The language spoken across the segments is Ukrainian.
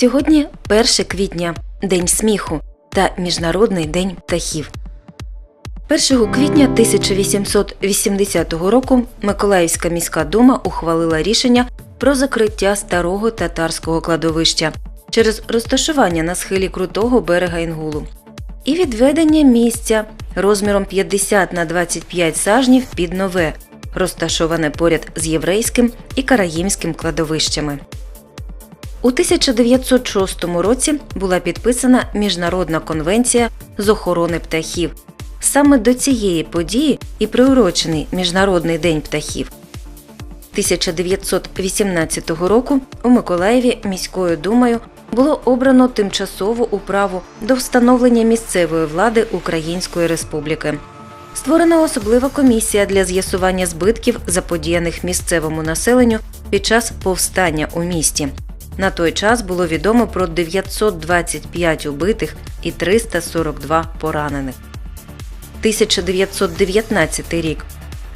Сьогодні 1 квітня День сміху та Міжнародний день птахів. 1 квітня 1880 року Миколаївська міська дума ухвалила рішення про закриття старого татарського кладовища через розташування на схилі крутого берега Інгулу і відведення місця розміром 50 на 25 сажнів під нове, розташоване поряд з єврейським і караїмським кладовищами. У 1906 році була підписана Міжнародна конвенція з охорони птахів. Саме до цієї події і приурочений Міжнародний день птахів. 1918 року у Миколаєві міською думою було обрано тимчасову управу до встановлення місцевої влади Української Республіки. Створена особлива комісія для з'ясування збитків, заподіяних місцевому населенню під час повстання у місті. На той час було відомо про 925 убитих і 342 поранених. 1919 рік.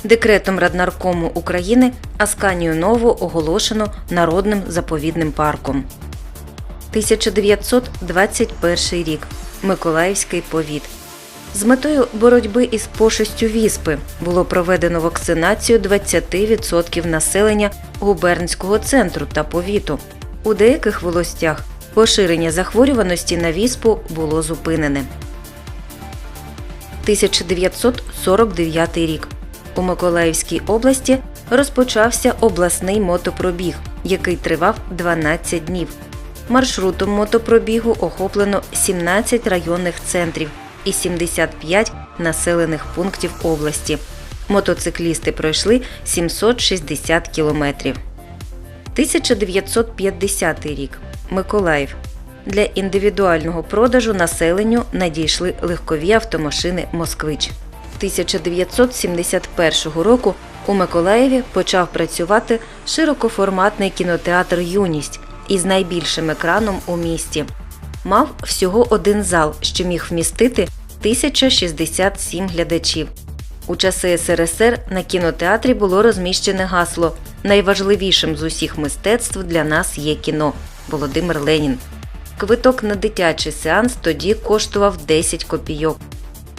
Декретом Раднаркому України Асканію Нову оголошено народним заповідним парком. 1921 рік. Миколаївський повіт. З метою боротьби із пошестю віспи було проведено вакцинацію 20% населення губернського центру та повіту. У деяких волостях поширення захворюваності на віспу було зупинене. 1949 рік. У Миколаївській області розпочався обласний мотопробіг, який тривав 12 днів. Маршрутом мотопробігу охоплено 17 районних центрів і 75 населених пунктів області. Мотоциклісти пройшли 760 кілометрів. 1950 рік. Миколаїв. Для індивідуального продажу населенню надійшли легкові автомашини Москвич. 1971 року у Миколаєві почав працювати широкоформатний кінотеатр Юність із найбільшим екраном у місті. Мав всього один зал, що міг вмістити 1067 глядачів. У часи СРСР на кінотеатрі було розміщене гасло Найважливішим з усіх мистецтв для нас є кіно Володимир Ленін. Квиток на дитячий сеанс тоді коштував 10 копійок.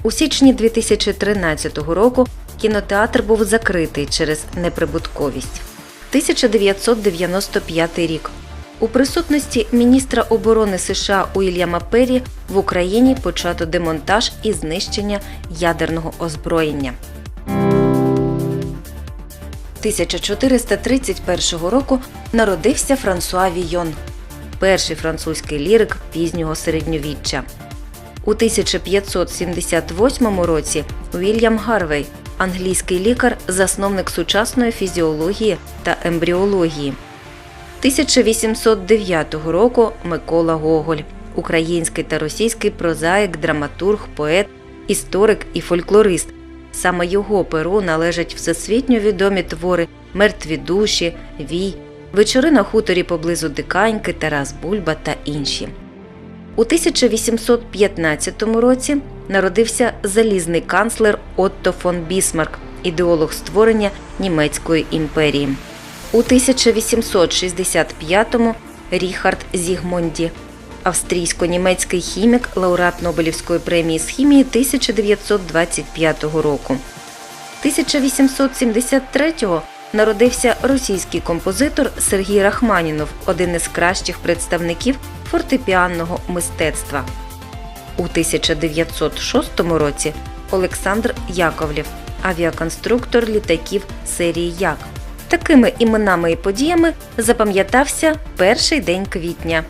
У січні 2013 року кінотеатр був закритий через неприбутковість. 1995 рік. У присутності міністра оборони США Уільяма Перрі в Україні почато демонтаж і знищення ядерного озброєння. 1431 року народився Франсуа Війон, перший французький лірик пізнього середньовіччя. У 1578 році Уільям Гарвей, англійський лікар, засновник сучасної фізіології та ембріології. 1809 року Микола Гоголь, український та російський прозаїк, драматург, поет, історик і фольклорист. Саме його перу належать всесвітньо відомі твори Мертві душі, Вій, Вечори на хуторі поблизу Диканьки, Тарас Бульба та інші. У 1815 році народився залізний канцлер Отто фон Бісмарк, ідеолог створення Німецької імперії. У 1865-му Ріхард Зігмонді, австрійсько-німецький хімік, лауреат Нобелівської премії з хімії 1925 року. 1873-го народився російський композитор Сергій Рахманінов, один із кращих представників фортепіанного мистецтва. У 1906 році Олександр Яковлєв, авіаконструктор літаків серії Як. Такими іменами і подіями запам'ятався перший день квітня.